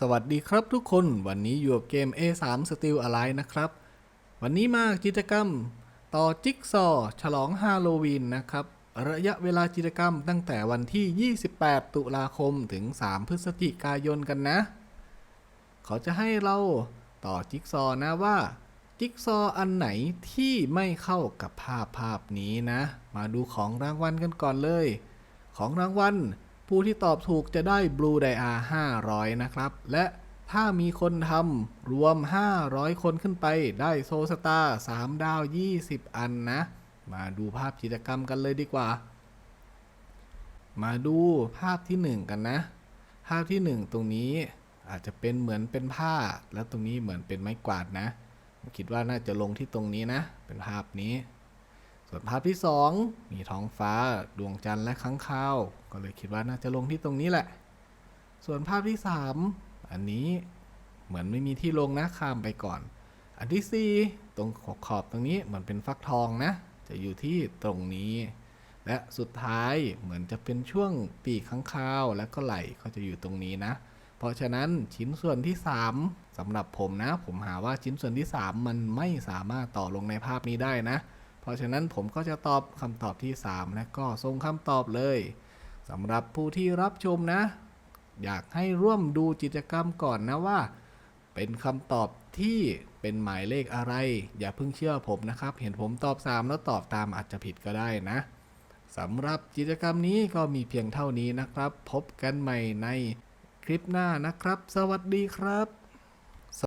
สวัสดีครับทุกคนวันนี้อยู่กับเกม A3 Steel Alliance นะครับ วันนี้มากิจกรรมต่อจิ๊กซอฉลองฮาโลวีนนะครับ ระยะเวลากิจกรรมตั้งแต่วันที่ 28 ตุลาคมถึง 3 พฤศจิกายนกันนะ เขาจะให้เราต่อจิ๊กซอนะว่าจิ๊กซออันไหนที่ไม่เข้ากับภาพภาพนี้นะ มาดูของรางวัลกันก่อนเลย ของรางวัล ผู้ที่ตอบถูกจะได้ Blue d i a 500 นะครับ และถ้ามีคนทำรวม 500 คนขึ้นไปได้โซสตาร์3ดาว 20 อันนะ มาดูภาพกิจกรรมกันเลยดีกว่า มาดูภาพที่ 1 กันนะ ภาพที่ 1 ตรงนี้อาจจะเป็นเหมือนเป็นผ้า แล้วตรงนี้เหมือนเป็นไม้กวาดนะ คิดว่าน่าจะลงที่ตรงนี้นะ เป็นภาพนี้ ส่วนภาพที่ 2 มีท้องฟ้าดวงจันทร์และค้างคาว ก็เลยคิดว่าน่าจะลงที่ตรงนี้แหละ ส่วนภาพที่ 3 อันนี้เหมือนไม่มีที่ลงนะข้ามไปก่อน อันที่ 4 ตรงขอบขอบตรงนี้เหมือนเป็นฟักทองนะ จะอยู่ที่ตรงนี้ และสุดท้ายเหมือนจะเป็นช่วงปีกข้างคาวและก็ไหล่ก็จะอยู่ตรงนี้นะ เพราะฉะนั้นชิ้นส่วนที่ 3สำหรับผมนะ ผมหาว่าชิ้นส่วนที่ 3 มันไม่สามารถต่อลงในภาพนี้ได้นะ เพราะฉะนั้นผมก็จะตอบคำตอบที่ 3 และก็ส่งคำตอบเลยสำหรับผู้ที่รับชมนะ อยากให้ร่วมดูกิจกรรมก่อนนะว่า เป็นคำตอบที่เป็นหมายเลขอะไร อย่าเพิ่งเชื่อผมนะครับ เห็นผมตอบ 3 แล้วตอบตามอาจจะผิดก็ได้นะสำหรับกิจกรรมนี้ก็มีเพียงเท่านี้นะครับ พบกันใหม่ในคลิปหน้านะครับ สวัสดีครับ